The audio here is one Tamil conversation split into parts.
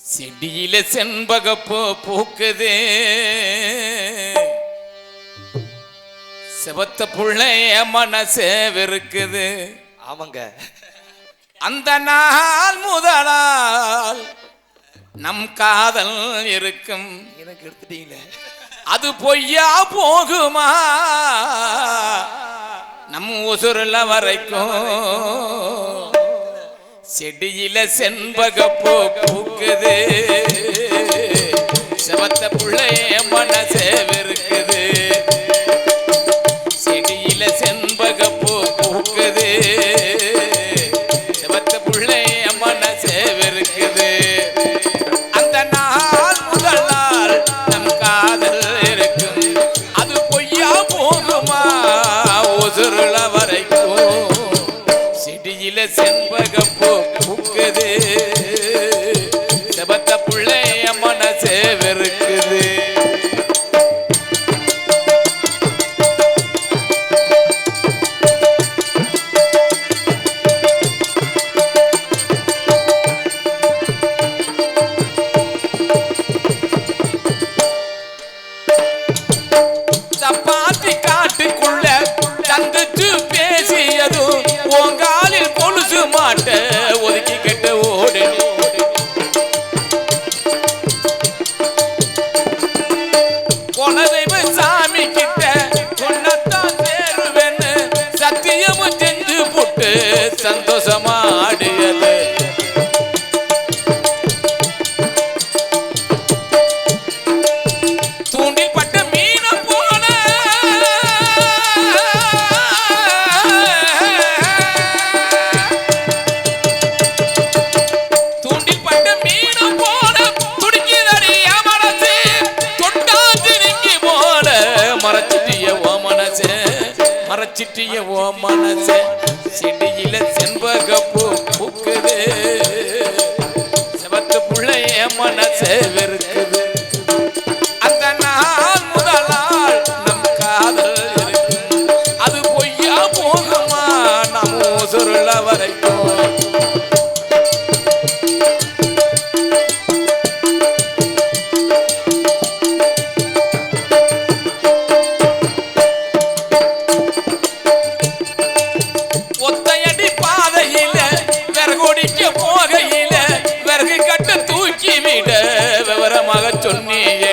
செடியில செண்பகப்பூ பூக்குது. செவத்த புள்ளைய மனசே வெறுக்குது. ஆமாங்க. அந்த நாள் முதலால் நம் காதல் இருக்கும். எனக்கு எடுத்துட்டீங்களே. அது பொய்யா போகுமா? நம் உசுருல வரைக்கும். செடியில செண்பகப்பூ பூக்குது. செவத்த புள்ளைய மனசே வெறுக்குது. செடியில செண்பகப்பூ பூக்குது. செவத்த புள்ளைய மனசே வெறுக்குது. அந்த நாள் முதல் நாள் நம் காதல் இருக்கும். அது பொய்யா போகுமா? உசுருல வரைக்கும். செடியில செண்பகப்பூ பாட்டி காட்டுக்குள்ள சந்திச்சு பேசியதும் உங்காலில் பொழுது மாட்ட ஒதுக்கி கெட்ட ஓடு. குலதெய்வ சாமி கிட்ட பொன்னத்தான் சேருவேன்னு சத்தியமும் செஞ்சு போட்டு சந்தோஷமா மனசு மறைச்சிட்டிய ஓ மனசு. செடியில செண்பகப்பூ பூக்குது. செவத்து புள்ள என் மனசே வெறுக்குது Antônio.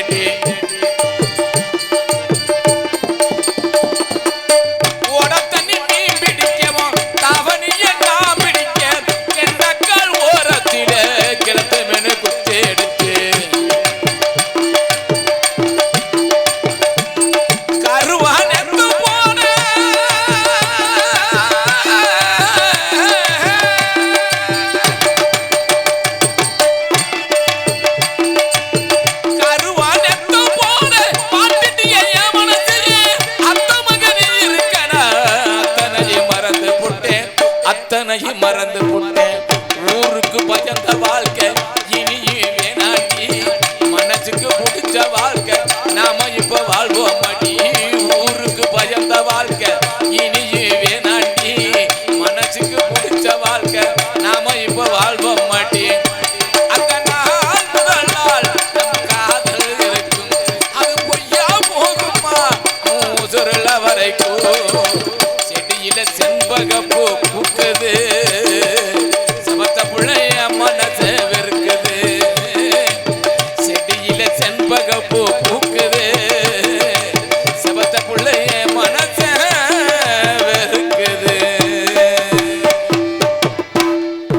அத்தனையும் மறந்து விட்டேன். ஊருக்கு பயந்த வாழ்க்கை இனியும் வேணாண்டி மனசுக்கு பிடிச்ச வாழ்க்கை நாம இப்ப வாழ்வோம் அடி. ஊருக்கு பயந்த வாழ்க்கை இனியும் வேணாண்டி மனசுக்கு முடிச்ச வாழ்க்கை நாம இப்ப வாழ்வோம் மாட்டி வரைக்கும்.